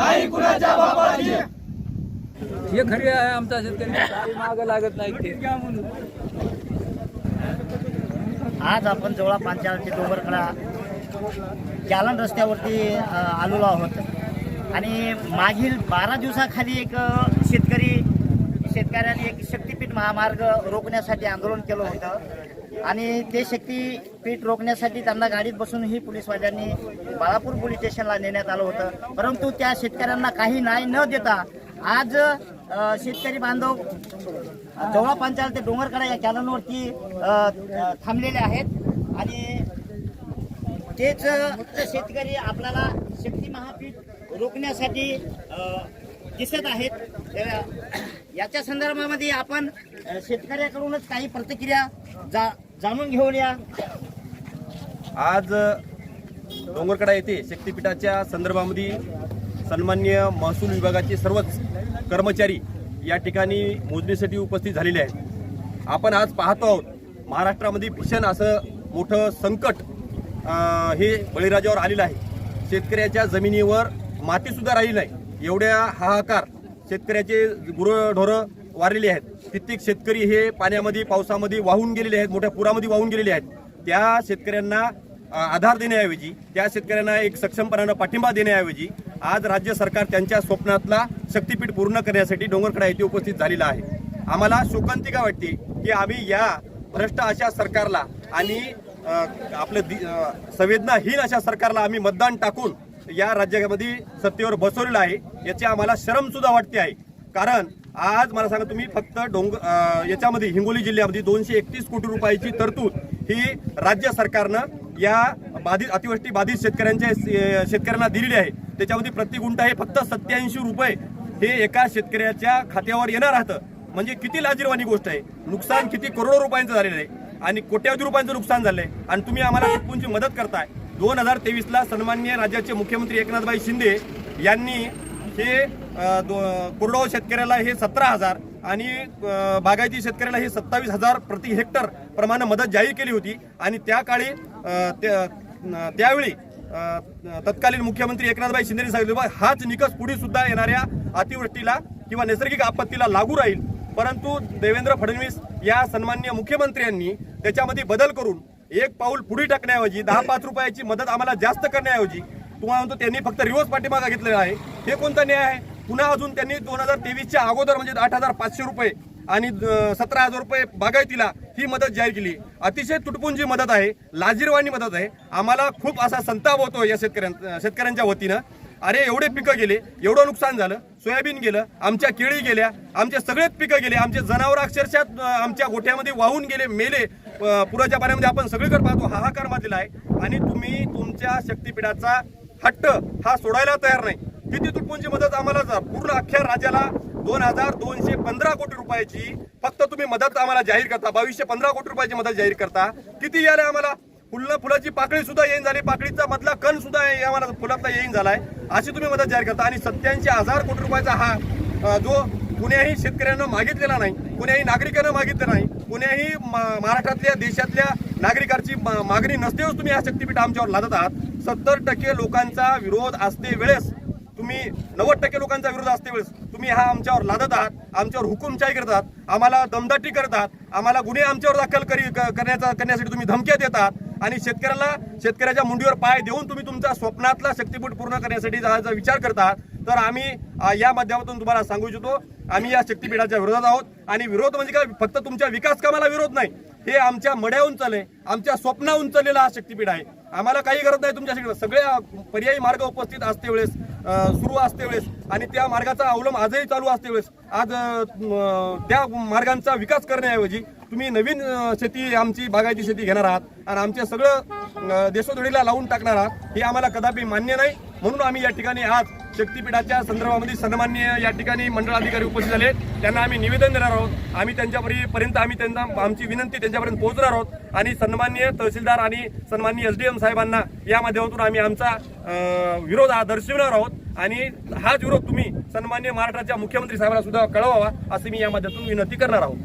नाही कुणाच्या बापाची. हे खरी आहे आमचा शेतकरी. मागं लागत नाही ते. आज आपण जवळ पंचायतची डोंगरकडा जालन रस्त्यावरती आलेलो आहोत. आणि मागील बारा दिवसाखाली एक शेतकरी शेतकऱ्यांनी एक शक्तीपीठ महामार्ग रोखण्यासाठी आंदोलन केलं होतं. आणि ते शक्तीपीठ रोखण्यासाठी त्यांना गाडीत बसूनही पोलीसवाल्यांनी बाळापूर पोलीस स्टेशनला नेण्यात आलं होतं. परंतु त्या शेतकऱ्यांना काही नाही न देता आज शेतकरी बांधव जवळ पंचायत ते डोंगरकडा या कॅनलवरती थांबलेले आहेत. आणि तेच शेतकरी आपल्याला शक्ती महापीठ रोखण्यासाठी दिसत आहेत. याच्या संदर्भामध्ये आपण शेतकऱ्याकडूनच काही प्रतिक्रिया जा जाणून घेऊया आज डोंगरकडा येथे शक्तीपीठाच्या संदर्भामध्ये सन्मान्य महसूल विभागाचे सर्वच कर्मचारी या ठिकाणी मोजणीसाठी उपस्थित झालेले आहेत. आपण आज पाहतो आहोत महाराष्ट्रामध्ये भीषण असं मोठं संकट हे बळीराजावर आलेलं आहे. शेतकऱ्याच्या जमिनीवर मातीसुद्धा राहिली नाही. एवढ्या हाहाकार शेतकऱ्याचे गुरंढोरं वारलेले आहेत. कित्येक शेतकरी हे पाण्यामध्ये पावसामध्ये वाहून गेलेले आहेत मोठ्या पुरामध्ये वाहून गेलेले आहेत. त्या शेतकऱ्यांना आधार देण्याऐवजी त्या शेतकऱ्यांना एक सक्षमपणानं पाठिंबा देण्याऐवजी आज राज्य सरकार त्यांच्या स्वप्नातला शक्तीपीठ पूर्ण करण्यासाठी डोंगरकडा येथे उपस्थित झालेला आहे. आम्हाला शोकांतिका वाटते की आम्ही या भ्रष्ट अशा सरकारला आणि आपलं दि- संवेदनाहीन अशा सरकारला आम्ही मतदान टाकून या राज्यामध्ये सत्तेवर बसवलेलं आहे. याची आम्हाला शरमसुद्धा वाटते आहे. कारण आज मला सांगा तुम्ही फक्त डोंग याच्यामध्ये हिंगोली जिल्ह्यामध्ये दोनशे एकतीस कोटी रुपयाची तरतूद ही राज्य सरकारनं या बाधित अतिवृष्टी बाधित शेतकऱ्यांच्या शेतकऱ्यांना दिलेली आहे. त्याच्यामध्ये प्रति गुंठा हे फक्त सत्याऐंशी रुपये हे एका शेतकऱ्याच्या खात्यावर येणार राहतं. म्हणजे किती लाजीरवाणी गोष्ट आहे. नुकसान किती करोडो रुपयांचं झालेलं आहे. आणि कोट्यावधी रुपयांचं नुकसान झालंय. आणि तुम्ही आम्हाला टिप्पूंची मदत करताय. दोन हजार तेवीसला सन्मान्य राज्याचे मुख्यमंत्री एकनाथभाई शिंदे यांनी हे दो- कोरडवाहू शेतकऱ्याला हे सतरा हजार आणि बागायती शेतकऱ्याला हे सत्तावीस हजार प्रति हेक्टर प्रमाणे मदत जाहीर केली होती. आणि त्या काळी त्या- त्यावेळी तत्कालीन मुख्यमंत्री एकनाथभाई शिंदेने सांगितलं "बा, हाच निकष पुढे सुद्धा येणाऱ्या अतिवृष्टीला किंवा नैसर्गिक आपत्तीला लागू राहील. परंतु देवेंद्र फडणवीस या सन्मान्य मुख्यमंत्र्यांनी त्याच्यामध्ये बदल करून एक पाऊल पुढे टाकण्याऐवजी दहा पाच रुपयाची मदत आम्हाला जास्त करण्याऐवजी तुम्हाला म्हणतो त्यांनी फक्त रिव्हर्स पाठीमागा घेतलेला आहे. हे कोणता न्याय आहे? पुन्हा अजून त्यांनी दोन हजार तेवीसच्या अगोदर म्हणजे आठ हजार पाचशे रुपये आणि सतरा हजार रुपये बागायतीला ही मदत जाहीर केली. अतिशय तुटपुंजी मदत आहे लाजीरवाणी मदत आहे. आम्हाला खूप असा संताप होतो या शेतकऱ्यां शेतकऱ्यांच्या वतीनं. अरे एवढे पिकं गेले एवढं नुकसान झालं सोयाबीन गेलं आमच्या केळी गेल्या आमचे सगळेच पिकं गेले आमचे जनावर अक्षरशः आमच्या गोठ्यामध्ये वाहून गेले मेले पुराच्या पाण्यामध्ये आपण सगळीकडे पाहतो हाहाकार माजलेला आहे. आणि तुम्ही तुमच्या शक्तीपीठाचा हट्ट हा सोडायला तयार नाही. किती तुटपुंची मदत आम्हाला पूर्ण अख्ख्या राज्याला दोन हजार दोनशे पंधरा कोटी रुपयाची फक्त तुम्ही मदत आम्हाला जाहीर करता बावीसशे पंधरा कोटी रुपयाची मदत जाहीर करता. किती यायला आम्हाला? फुलं फुलाची पाकळी सुद्धा येईन झाली पाकळीचा मधला कण सुद्धा आम्हाला फुलातला येईन झालाय. अशी तुम्ही मदत जाहीर करता. आणि सत्याऐंशी हजार कोटी रुपयाचा हा जो कुण्याही शेतकऱ्यांना मागितलेला नाही कुण्याही नागरिकांना मागितलं नाही कुण्याही महाराष्ट्रातल्या देशातल्या नागरिकांची मा- मागणी नसतेच तुम्ही हा शक्तीपीठ आमच्यावर लादत आहात. सत्तर टक्के लोकांचा विरोध असते वेळेस. तुम्ही नव्वद टक्के लोकांचा विरोध असते वेळेस तुम्ही हा आमच्यावर लादत आहात आमच्यावर हुकुमशाही करत आहात आम्हाला दमदाटी करत आहात आम्हाला गुन्हे आमच्यावर दाखल करी क- करण्याचा करण्यासाठी तुम्ही धमक्या देत आहात. आणि शेतकऱ्याला शेतकऱ्याच्या मुंडीवर पाय देऊन तुम्ही तुमचा स्वप्नातला शक्तीपीठ पूर्ण करण्यासाठी जा- विचार करत आहात तर आम्ही या माध्यमातून तुम्हाला सांगू इच्छितो आम्ही या शक्तीपीठाच्या विरोधात आहोत. आणि विरोध म्हणजे काय? फक्त तुमच्या विकास कामाला विरोध नाही. हे आमच्या मड्या उंचले आमच्या स्वप्ना उंचलेला हा शक्तीपीठ आहे. आम्हाला काही गरज नाही तुमच्या शक्ती सगळ्या पर्यायी मार्ग उपस्थित असते वेळेस सुरू असते वेळेस. आणि त्या मार्गाचा अवलंब आजही चालू असते वेळेस. आज त्या मार्गांचा विकास करण्याऐवजी तुम्ही नवीन शेती आमची बागायती शेती घेणार आहात. आणि आमचे सगळं अ, देशोधडीला लावून टाकणार आहात. हे आम्हाला कदापि मान्य नाही. म्हणून आम्ही या ठिकाणी आज शक्तीपीठाच्या संदर्भामध्ये सन्मान्य या ठिकाणी मंडळ अधिकारी उपस्थित झाले. त्यांना आम्ही निवेदन देणार आहोत. आम्ही त्यांच्यापर्यंत आम्ही त्यांना आमची विनंती त्यांच्यापर्यंत पोहोचणार आहोत. आणि सन्मान्य तहसीलदार आणि सन्मान्य एस डी एम साहेबांना या माध्यमातून आम्ही आमचा विरोध हा दर्शविणार आहोत. आणि हाच विरोध तुम्ही सन्मान्य महाराष्ट्राच्या मुख्यमंत्री साहेबांना सुद्धा कळवावा असे मी या माध्यमातून विनंती करणार आहोत.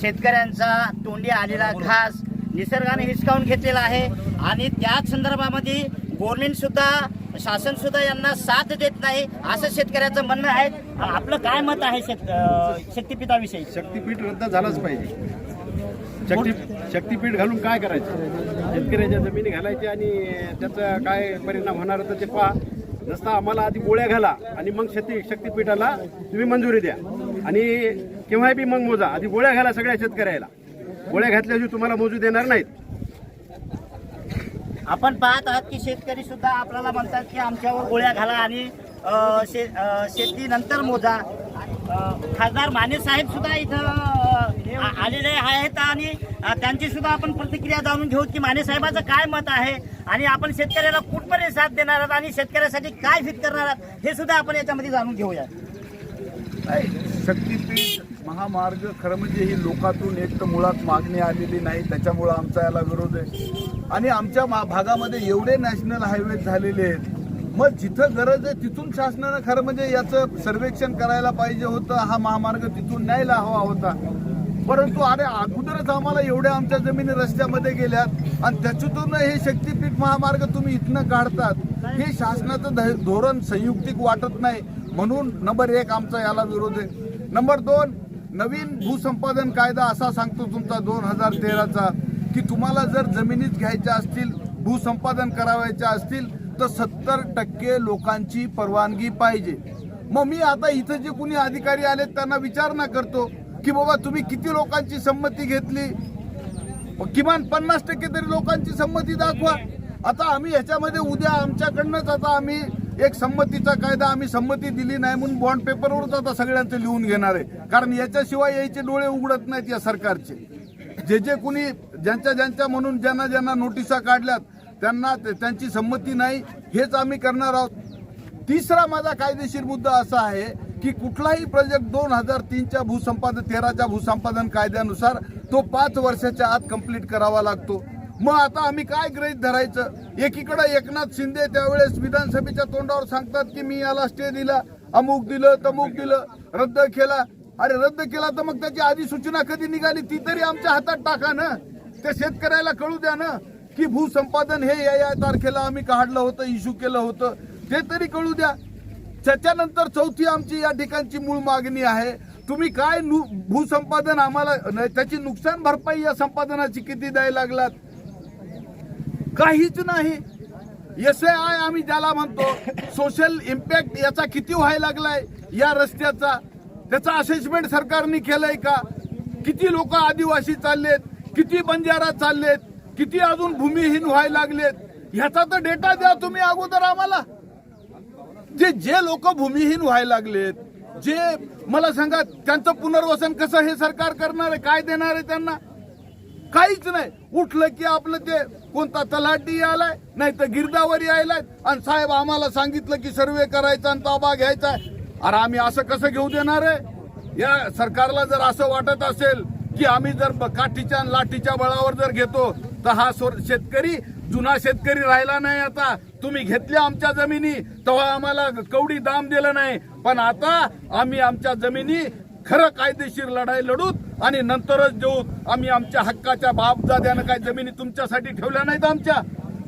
शेतकऱ्यांचा तोंडी आलेला घास निसर्गाने हिसकावून घेतलेला आहे. आणि त्याच संदर्भामध्ये गव्हर्नमेंट सुद्धा शासन सुद्धा यांना साथ देत नाही असं शेतकऱ्याचं म्हणणं आहे. आपलं काय मत आहे शेत शक्तिपीठाविषयी? शक्तीपीठ रद्द झालंच पाहिजे. शक्ती शक्तीपीठ घालून काय करायचं? शेतकऱ्याच्या जमिनी घालायची आणि त्याचा काय परिणाम होणार तर ते पहा. नसता आम्हाला आधी गोळ्या घाला आणि मग शेती शक्तीपीठाला तुम्ही मंजुरी द्या. आणि केव्हाही बी मग मोजा. आधी गोळ्या घाला सगळ्या शेतकऱ्याला. गोळ्या घातल्याशिवाय तुम्हाला मोजू देणार नाहीत. आपण पाहत आहात की शेतकरी सुद्धा आपल्याला म्हणतात की आमच्यावर गोळ्या घाला आणि शे शेतीनंतर मोजा. खासदार माने साहेब सुद्धा इथं आलेले आहेत आणि त्यांची सुद्धा आपण प्रतिक्रिया जाणून घेऊ की माने साहेबाचं काय मत आहे आणि आपण शेतकऱ्याला कुठपर्यंत साथ देणार आहात आणि शेतकऱ्यासाठी काय फिट करणार आहात हे सुद्धा आपण याच्यामध्ये जाणून घेऊया. शक्तीपीठ महामार्ग खरं म्हणजे ही लोकातून एक तर मुळात मागणी आलेली नाही त्याच्यामुळं आमचा याला विरोध आहे. आणि आमच्या भागामध्ये एवढे नॅशनल हायवे झालेले आहेत. मग जिथं गरज आहे तिथून शासनानं खरं म्हणजे याचं सर्वेक्षण करायला पाहिजे होतं हा महामार्ग तिथून न्यायला हवा होता. परंतु अरे अगोदरच आम्हाला एवढ्या आमच्या जमिनी रस्त्यामध्ये गेल्यात आणि त्याच्यातून हे शक्तीपीठ महामार्ग तुम्ही इथनं काढतात. हे शासनाचं ध- धोरण संयुक्तिक वाटत नाही. म्हणून नंबर एक आमचा याला विरोध आहे. नंबर दोन नवीन भूसंपादन कायदा असा सांगतो तुमचा दोन हजार तेराचा. की तुम्हाला जर जमिनीत घ्यायच्या असतील भूसंपादन करावायच्या असतील तर सत्तर टक्के लोकांची परवानगी पाहिजे. मग मी आता इथं जे कुणी अधिकारी आले त्यांना विचारणा करतो की बाबा तुम्ही किती लोकांची संमती घेतली? किमान पन्नास टक्के तरी लोकांची संमती दाखवा. आता आम्ही ह्याच्यामध्ये उद्या आमच्याकडनंच आता आम्ही एक संमतीचा कायदा आम्ही संमती दिली नाही म्हणून बॉन्ड पेपरवरच आता सगळ्यांचं लिहून घेणार आहे. कारण याच्याशिवाय यायचे डोळे उघडत नाहीत या सरकारचे. जे जे कुणी ज्यांच्या ज्यांच्या म्हणून ज्यांना ज्यांना नोटिसा काढल्यात त्यांना ते- त्यांची संमती नाही हेच आम्ही करणार आहोत. तिसरा माझा कायदेशीर मुद्दा असा आहे की कुठलाही प्रोजेक्ट दोन हजार तीनच्या भूसंपादन तेराच्या भूसंपादन कायद्यानुसार तो पाच वर्षाच्या आत कंप्लीट करावा लागतो. मग आता आम्ही काय ग्रहित धरायचं? एकीकडे एकनाथ शिंदे त्यावेळेस विधानसभेच्या तोंडावर सांगतात की मी याला स्टे दिला अमुक दिलं तमुक दिलं रद्द केला. अरे रद्द केला तर मग त्याची अधिसूचना कधी निघाली? ती तरी आमच्या हातात टाका ना. त्या शेतकऱ्याला कळू द्या ना की भूसंपादन हे या या तारखेला आम्ही काढलं होतं इश्यू केलं होतं. ते तरी कळू द्या. त्याच्यानंतर चौथी आमची या ठिकाणची मूळ मागणी आहे. तुम्ही काय नु- भूसंपादन आम्हाला न- त्याची नुकसान भरपाई या संपादनाची किती द्यायला लागलात? काहीच नाही. एस आय आम्ही ज्याला म्हणतो सोशल इम्पॅक्ट याचा किती व्हायला लागलाय? या रस्त्याचा. त्याचा असेसमेंट सरकारने केलंय का? किती लोक आदिवासी चाललेत? किती बंजारा चाललेत किती अजून भूमिहीन व्हायला लागलेत ह्याचा तर डेटा द्या तुम्ही अगोदर आम्हाला. जे जे लोक भूमिहीन व्हायला लागलेत जे मला सांगा त्यांचं पुनर्वसन कसं हे सरकार करणार आहे काय देणार आहे त्यांना? काहीच नाही. उठलं की आपलं ते कोणता तलाठी आलाय नाही तर गिरदावरी आलाय आणि साहेब आम्हाला सांगितलं की सर्वे करायचा आणि ताबा घ्यायचा अरे आम्ही असं कसं घेऊ देणार आहे? या सरकारला जर असं वाटत असेल की आम्ही जर काठीच्या लाठीच्या बळावर जर घेतो तर हा स्वर- शेतकरी जुना शेतकरी राहिला नाही आता. तुम्ही घेतल्या आमच्या जमिनी तेव्हा आम्हाला कवडी दाम दिलं नाही. पण आता आम्ही आमच्या जमिनी खरं कायदेशीर लढाई लढूत आणि नंतरच देऊ आम्ही आमच्या हक्काच्या बापदाद्यानं काय जमिनी तुमच्यासाठी ठेवल्या नाहीत आमच्या?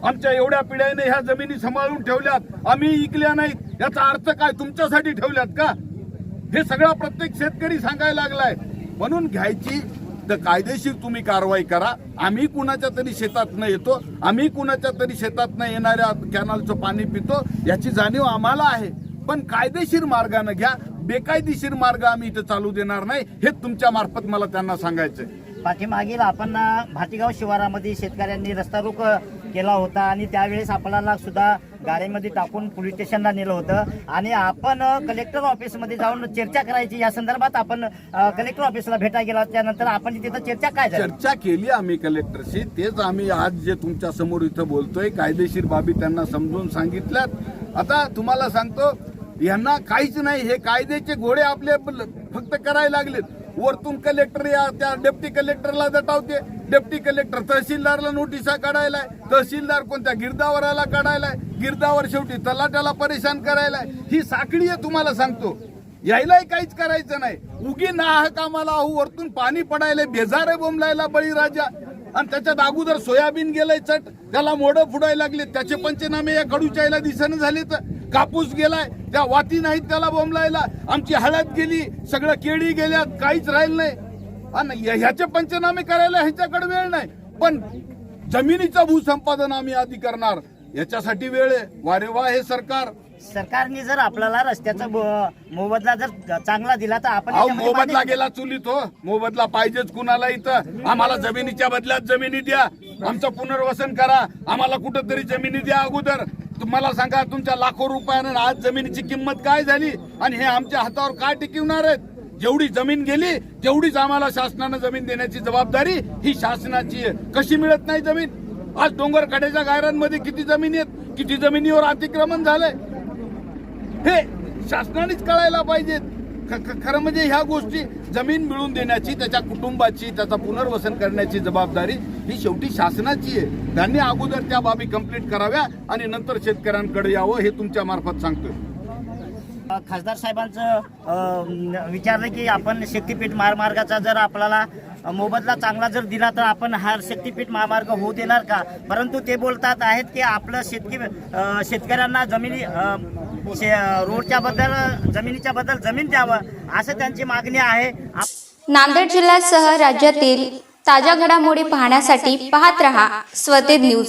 आमच्या एवढ्या पिढ्याने ह्या जमिनी सांभाळून ठेवल्यात. आम्ही इकल्या नाहीत. याचा अर्थ काय? तुमच्यासाठी ठेवल्यात का? हे सगळा प्रत्येक शेतकरी सांगायला लागलाय. म्हणून घ्यायची तर कायदेशीर तुम्ही कारवाई करा. आम्ही कुणाच्या तरी शेतात न येतो. आम्ही कुणाच्या तरी शेतात न येणाऱ्या कॅनलचं पाणी पितो. याची जाणीव आम्हाला आहे. पण कायदेशीर मार्गानं घ्या. बेकायदेशीर मार्ग आम्ही इथं चालू देणार नाही. हे तुमच्या मार्फत मला त्यांना सांगायचंय. पाठीमागील आपण भाटीगाव शिवारामध्ये शेतकऱ्यांनी रस्ता रोक केला होता आणि त्यावेळेस आपल्याला सुद्धा गाडीमध्ये टाकून पोलीस स्टेशनला नेलं होतं. आणि आपण कलेक्टर ऑफिसमध्ये जाऊन चर्चा करायची. या संदर्भात आपण कलेक्टर ऑफिसला भेटा गेला. त्यानंतर आपण तिथं चर्चा काय चर्चा केली आम्ही कलेक्टरशी तेच आम्ही आज जे तुमच्यासमोर इथं बोलतोय कायदेशीर बाबी त्यांना समजून सांगितल्यात. आता तुम्हाला सांगतो यांना काहीच नाही. हे कायद्याचे घोडे आपले फक्त करायला लागलेत. वरतून कलेक्टर या त्या डेप्टी कलेक्टरला दटावते डेप्टी कलेक्टर तहसीलदारला नोटिसा काढायलाय. तहसीलदार कोणत्या गिरदावराला काढायलाय? गिरदावर शेवटी तलाट्याला परेशान करायलाय. ही साखळी आहे तुम्हाला सांगतो. यायलाही काहीच करायचं नाही. उगी नाहक आम्हाला अहो वरतून पाणी पडायला बेजारे बोंबलायला बळीराजा. आणि त्याच्यात अगोदर सोयाबीन गेलंय चट. त्याला मोडं फुडायला लागले. त्याचे पंचनामे या कडूच्या दिसेना झाले तर कापूस गेलाय त्या वाती नाहीत त्याला बोंबलायला. आमची हळद गेली सगळं केळी गेल्यात काहीच राहिलं नाही. आणि ह्या- ह्याचे पंचनामे करायला ह्याच्याकडे वेळ नाही. पण जमिनीचं भूसंपादन आम्ही आधी करणार. याच्यासाठी वेळ आहे. वारे वा हे सरकार. सरकारने जर आपल्याला रस्त्याचा मोबदला जर चांगला दिला तर आपण मोबदला गेला चुलीत हो. मोबदला पाहिजेच कुणाला इथं. आम्हाला जमिनीच्या बदल्यात जमिनी द्या. आमचं पुनर्वसन करा. आम्हाला कुठंतरी जमिनी द्या अगोदर. तुम्हाला सांगा तुमच्या लाखो रुपयानं आज जमिनीची किंमत काय झाली? आणि हे आमच्या हातावर काय टिकवणार आहेत? जेवढी जमीन गेली तेवढीच आम्हाला शासनानं जमीन देण्याची जबाबदारी ही शासनाची आहे. कशी मिळत नाही जमीन? आज डोंगर कड्याच्या गायरांमध्ये किती जमीन आहेत? किती जमिनीवर अतिक्रमण झालंय? हे शासनानेच कळायला पाहिजेत. खरं म्हणजे ह्या गोष्टी जमीन मिळवून देण्याची त्याच्या कुटुंबाची त्याचा पुनर्वसन करण्याची जबाबदारी ही शेवटी शासनाची आहे. त्यांनी अगोदर त्या बाबी कंप्लीट कराव्या आणि नंतर शेतकऱ्यांकडे यावं हे तुमच्या मार्फत सांगतोय. खासदार साहेबांचं विचारलं की आपण शक्तीपीठ महामार्गाचा जर आपल्याला मोबदला चांगला जर दिला तर आपण हा शक्तीपीठ महामार्ग होऊ देणार का? परंतु ते बोलतात आहेत की आपलं शेतकी शेतकऱ्यांना जमिनी शे- रोडच्या बद्दल जमिनीच्या बद्दल जमीन द्यावं असं त्यांची मागणी आहे. नांदेड जिल्ह्यासह राज्यातील ताज्या घडामोडी पाहण्यासाठी पाहत रहा स्वतेज न्यूज.